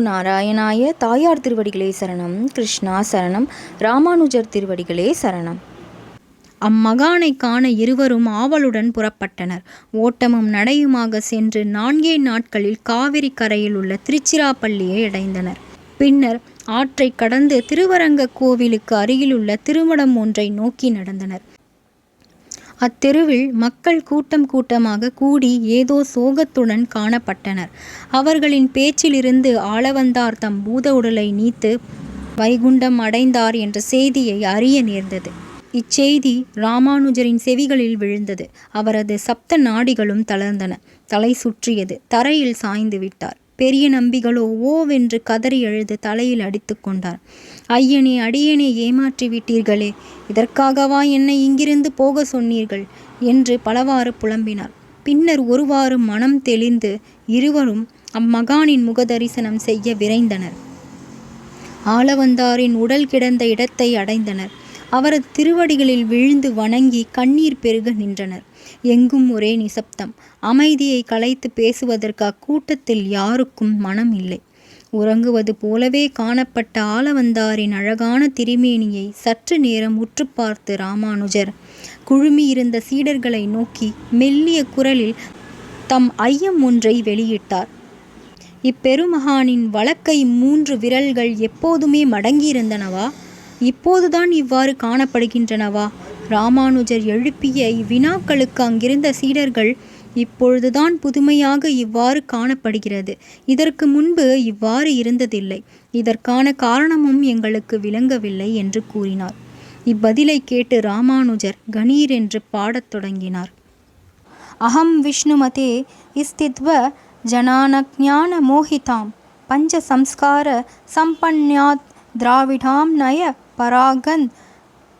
நாராயணாய தாயார் திருவடிகளே சரணம் கிருஷ்ணா சரணம் ராமானுஜர் திருவடிகளே சரணம். அம்மகானை காண இருவரும் ஆவலுடன் புறப்பட்டனர். ஓட்டமும் நடையுமாக சென்று நான்கே நாட்களில் காவிரி கரையில் உள்ள திருச்சிராப்பள்ளியை அடைந்தனர். பின்னர் ஆற்றை கடந்து திருவரங்க கோவிலுக்கு அருகிலுள்ள திருமடம் ஒன்றை நோக்கி நடந்தனர். அத்தெருவில் மக்கள் கூட்டம் கூட்டமாக கூடி ஏதோ சோகத்துடன் காணப்பட்டனர். அவர்களின் பேச்சிலிருந்து ஆளவந்தார் தம் பூத உடலை நீத்து வைகுண்டம் அடைந்தார் என்ற செய்தியை அறிய நேர்ந்தது. இச்செய்தி ராமானுஜரின் செவிகளில் விழுந்தது. அவரது சப்த நாடிகளும் தளர்ந்தன. தலை சுற்றியது. தரையில் சாய்ந்து விட்டார். பெரிய நம்பிகளோ ஓவென்று கதறி எழுது தலையில் அடித்து கொண்டார். ஐயனே அடியனே ஏமாற்றி விட்டீர்களே. இதற்காகவா என்னை இங்கிருந்து போக சொன்னீர்கள்? என்று பலவாறு புலம்பினார். பின்னர் ஒருவாறு மனம் தெளிந்து இருவரும் அம்மகானின் முகதரிசனம் செய்ய விரைந்தனர். ஆளவந்தாரின் உடல் கிடந்த இடத்தை அடைந்தனர். அவரது திருவடிகளில் விழுந்து வணங்கி கண்ணீர் பெருக நின்றனர். எங்கும் ஒரே நிசப்தம். அமைதியை கலைத்து பேசுவதற்கு அக்கூட்டத்தில் யாருக்கும் மனம் இல்லை உறங்குவது போலவே காணப்பட்ட ஆலவந்தாரின் அழகான திருமேனியை சற்று நேரம் உற்று பார்த்து ராமானுஜர் குழுமியிருந்த சீடர்களை நோக்கி மெல்லிய குரலில் தம் ஐயம் ஒன்றை வெளியிட்டார். இப்பெருமகானின் வழக்கை மூன்று விரல்கள் எப்போதுமே மடங்கியிருந்தனவா? இப்போதுதான் இவ்வாறு காணப்படுகின்றனவா? ராமானுஜர் எழுப்பிய இவ்வினாக்களுக்கு அங்கிருந்த சீடர்கள் இப்பொழுதுதான் புதுமையாக இவ்வாறு காணப்படுகிறது. இதற்கு முன்பு இவ்வாறு இருந்ததில்லை. இதற்கான காரணமும் எங்களுக்கு விளங்கவில்லை என்று கூறினார். இப்பதிலை கேட்டு ராமானுஜர் கணீர் என்று பாடத் தொடங்கினார். அகம் விஷ்ணுமதே இஸ்தித்வ ஜனானஜான மோகிதாம் பஞ்ச சம்ஸ்கார சம்பன்யாத் திராவிடாம் நய பராகன்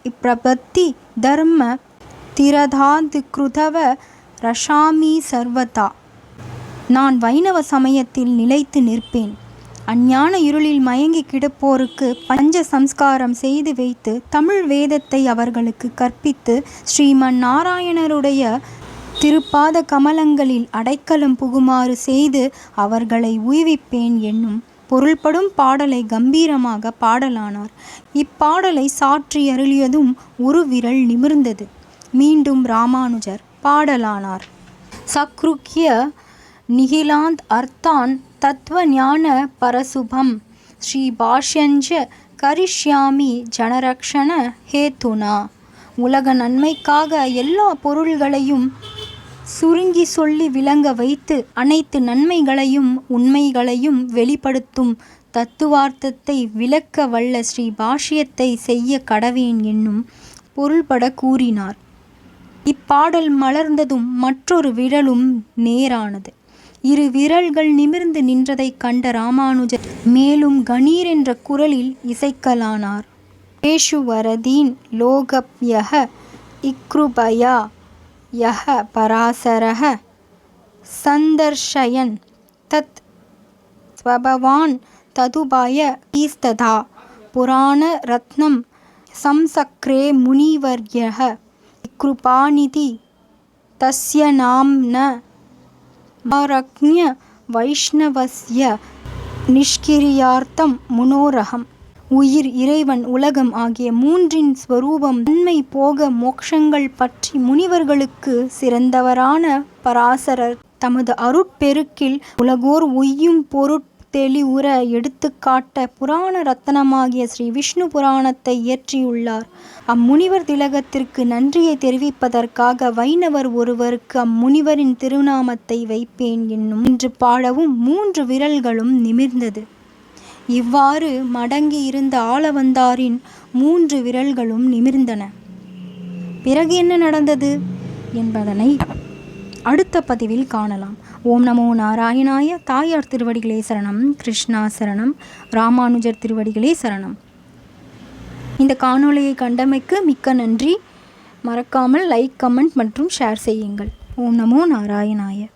இப்பிரபத்தி தர்ம திரதாதிகிருதவ ரஷாமி சர்வதா. நான் வைணவ சமயத்தில் நிலைத்து நிற்பேன். அஞ்ஞான இருளில் மயங்கி கிடப்போருக்கு பஞ்ச சம்ஸ்காரம் செய்து வைத்து தமிழ் வேதத்தை அவர்களுக்கு கற்பித்து ஸ்ரீமன் நாராயணருடைய திருப்பாத கமலங்களில் அடைக்கலம் புகுமாறு செய்து அவர்களை உய்விப்பேன் என்னும் பொருள்படும் பாடலை கம்பீரமாக பாடலானார். இப்பாடலை சாற்றி அருளியதும் ஒரு விரல் நிமிர்ந்தது. மீண்டும் ராமானுஜர் பாடலானார். சக்ருக்கிய நிகிலாந்த் அர்த்தான் தத்துவ ஞான பரசுபம். ஸ்ரீ பாஷ்யஞ்ச கரிஷ்யாமி ஜனரக்ஷண ஹேத்துனா. உலக நன்மைக்காக எல்லா பொருள்களையும் சுருங்கி சொல்லி விளங்க வைத்து அனைத்து நன்மைகளையும் உண்மைகளையும் வெளிப்படுத்தும் தத்துவார்த்தத்தை விளக்க வல்ல ஸ்ரீ பாஷ்யத்தை செய்ய கடவேன் என்னும் பொருள்பட கூறினார். இப்பாடல் மலர்ந்ததும் மற்றொரு விரலும் நேரானது. இரு விரல்கள் நிமிர்ந்து நின்றதைக் கண்ட ராமானுஜர் மேலும் கணீர் என்ற குரலில் இசைக்கலானார். பேஷுவரதீன் லோகப்யக இக்ருபயா यः परासरः सन्दर्शयन् तत् स्वभवान् तदुपाय ईस्तथा। पुराणरत्नं संसक्रे मुनिवर्यः। कृपाणिति तस्य नाम्न नाम्नारज्ञैष्णवस्य निष्क्रियार्थं मनोरहम्। உயிர் இறைவன் உலகம் ஆகிய மூன்றின் ஸ்வரூபம் தன்மை போக மோக்ஷங்கள் பற்றி முனிவர்களுக்கு சிறந்தவரான பராசரர். தமது அருட்பெருக்கில் உலகோர் உய்யும் பொருட் தெளிவுற எடுத்துக்காட்ட புராண ரத்தனமாகிய ஸ்ரீ விஷ்ணு புராணத்தை இயற்றியுள்ளார். அம்முனிவர் திலகத்திற்கு நன்றியை தெரிவிப்பதற்காக வைணவர் ஒருவருக்கு அம்முனிவரின் திருநாமத்தை வைப்பேன் என்னும் என்று பாடவும் மூன்று விரல்களும் நிமிர்ந்தது. இவ்வாறு மடங்கி இருந்த ஆளவந்தாரின் மூன்று விரல்களும் நிமிர்ந்தன. பிறகு என்ன நடந்தது? என்பதனை அடுத்த பதிவில் காணலாம். ஓம் நமோ நாராயணாய தாயார் திருவடிகளே சரணம் கிருஷ்ணா சரணம் ராமானுஜர் திருவடிகளே சரணம். இந்த காணொளியை கண்டமைக்கு மிக்க நன்றி. மறக்காமல் லைக் கமெண்ட் மற்றும் ஷேர் செய்யுங்கள். ஓம் நமோ நாராயணாய.